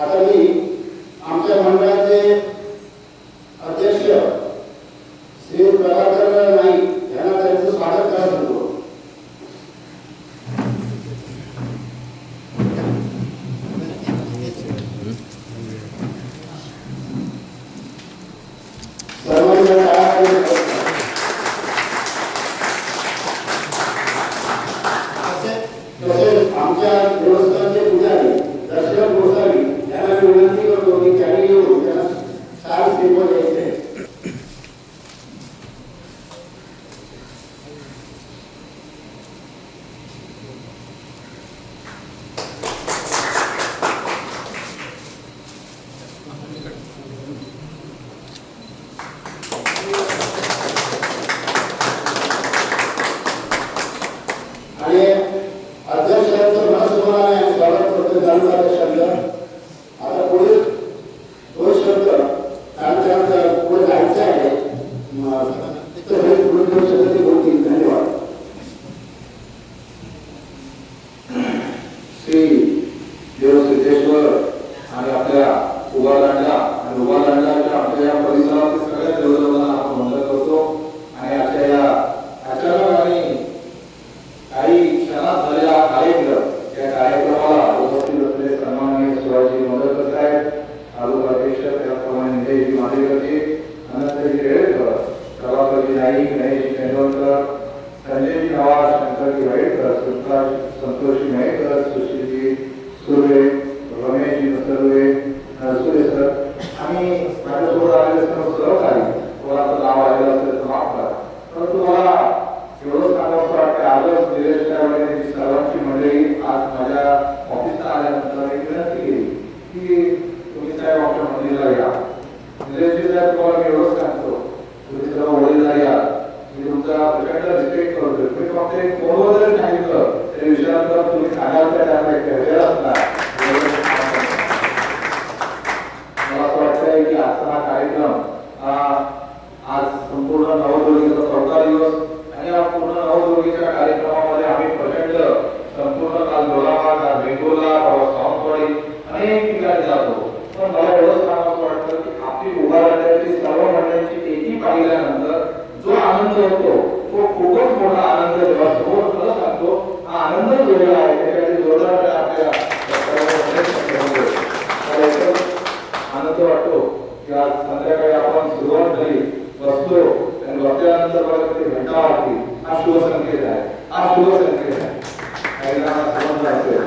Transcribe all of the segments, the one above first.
आता मी आमच्या मंडळाचे durante श्री देव सिद्धेश्वर आणि आपल्या उभादांडा आणि उभादांडाच्या आपल्या या परिसरातील सगळ्या देवदेवांना आपण वंदन करतो. आणि आजच्या या अचानक आणि काही क्षणात झालेला कार्यक्रम या कार्यक्रमाला उपस्थित असलेले सन्माननीय शिवाजी मदत आहेत. तालुका अध्यक्ष त्याचप्रमाणे निलेशजी माधेकरजी अनंतजी केळेकर प्रभाकरजी नाईक गणेशजी पेंडवलकर संजयजी नवाज शंकरजी वाईटकर संतोष साहेब तुम्हाला मी एवढंच सांगतो. तुम्ही सर्व वडीलधारी आहात. मी तुमचा प्रचंड रिस्पेक्ट करतो तुम्ही फक्त फोनवर जरी सांगितलं तरी तुम्ही सांगाल त्या एक वेळ असणार. मला असं वाटतंय की आजचा हा कार्यक्रम हा आज संपूर्ण नवदुर्गेचा चौथा दिवस आणि या पूर्ण नवदुर्गेच्या कार्यक्रमामध्ये आम्ही प्रचंड संपूर्ण काल दोडामार्ग काल वेंगुर्ला परवा सावंतवाडी अनेक ठिकाणी जातो पण मला एवढंच सांगावं वाटतं की आपली उभारण्याची सर्व मंडळींची एकी पाहिल्यानंतर जो आनंद होतो तो खूपच मोठा आनंद जेव्हा समोर खरं सांगतो हा आनंद जोडला आहे. त्याच्यासाठी जोरदार आपल्याला आनंद वाटतो की आज संध्याकाळी आपण सुरुवात झाली बसतो आणि बसल्यानंतर बघा तिथे घंटा वाजली हा शुभसंकेत आहे. हा शुभसंकेत आहे काही जणांना समजलं असेल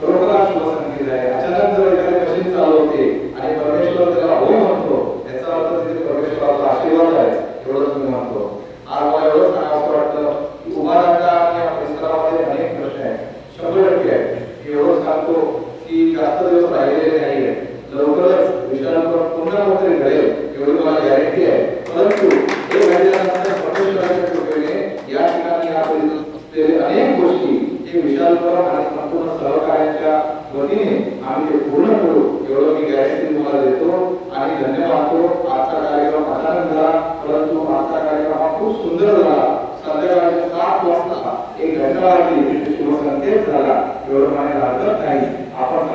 बरोबर हा शुभ संकेत आहे अचानक जर एखादी मशीन चालू होते आणि परमेश्वर त्याला हो म्हणतो याचा अर्थ तिथे परमेश्वराचा आशीर्वाद आहे एवढंच मी म्हणतो आज मला एवढं सांगावं वाटतं की उभा राहता आणि या परिसरामध्ये अनेक प्रश्न आहेत शंभर टक्के आहेत एवढं सांगतो की जास्त दिवस राहिलेले नाही आहेत लवकरच विषयानंतर पुन्हा काहीतरी घडेल एवढी मला गॅरंटी आहे परंतु हे घडल्यानंतर परमेश्वराच्या कृपेने या ठिकाणी या परिसरातील अनेक गोष्टी हे विशालकरण आणि संपूर्ण सहकार्याच्या वतीने आम्ही ते पूर्ण करू एवढं मी गॅरंटी तुम्हाला देतो आणि धन्यवाद देतो आजचा कार्यक्रम अचानक झाला परंतु आजचा कार्यक्रम हा खूप सुंदर झाला संध्याकाळी सात वाजता एक घटना वाजली शुभसंकेत झाला एवढं नाही. आपण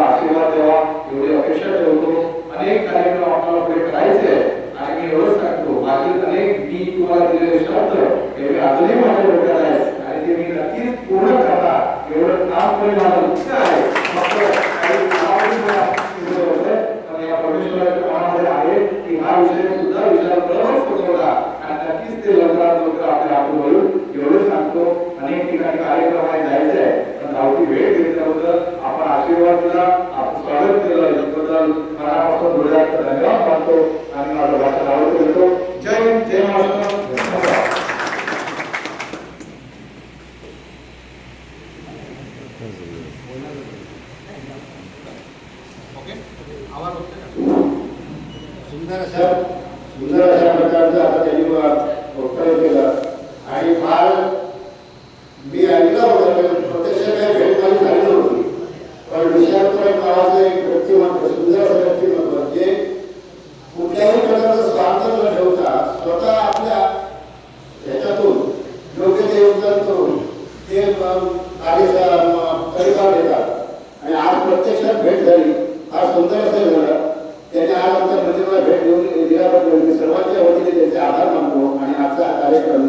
आशीर्वाद द्यावा. एवढी अपेक्षा ठेवतो. अनेक कार्यक्रम आपल्याला पुढे करायचे आहे आणि मी एवढंच सांगतो मागील अनेक मी तुम्हाला दिलेले शब्द हे अजूनही माझ्या डोक्यात आहे आणि ते मी नक्कीच पूर्ण करणार. एवढं काम तरी माझं इच्छा आहे फक्त काही कामावधी मला सिद्ध होतंय. पण या परमेश्वराच्या मनामध्ये आहे की हा विषय सुद्धा विचार बरोबर पोचवला आणि नक्कीच ते लवकरात लवकर आपल्या हातून होईल एवढं सांगतो अनेक ठिकाणी कार्यक्रमाला जायचं आहे पण गावठी वेळ घेतल्याबद्दल आपण आशीर्वाद दिला आपण स्वागत केलं याबद्दल मनापासून हृदयात मानतो आणि माझं भाषण आवडतो घेतो जय हिंद जय महाराष्ट्र. धन्यवाद सुंदर अशा सुंदर अशा प्रकारचं आता त्यांनी वक्तव्य केलं. आणि फार मी ऐकलं होतं कार्य परिवार देतात. आणि आज प्रत्यक्षात भेट झाली. हा सुंदर असं झालं. त्याने आज मंदिराला भेट देऊन दिल्याबद्दल सर्वांच्या वतीने त्यांचे आधार मानतो आणि आजचा कार्यक्रम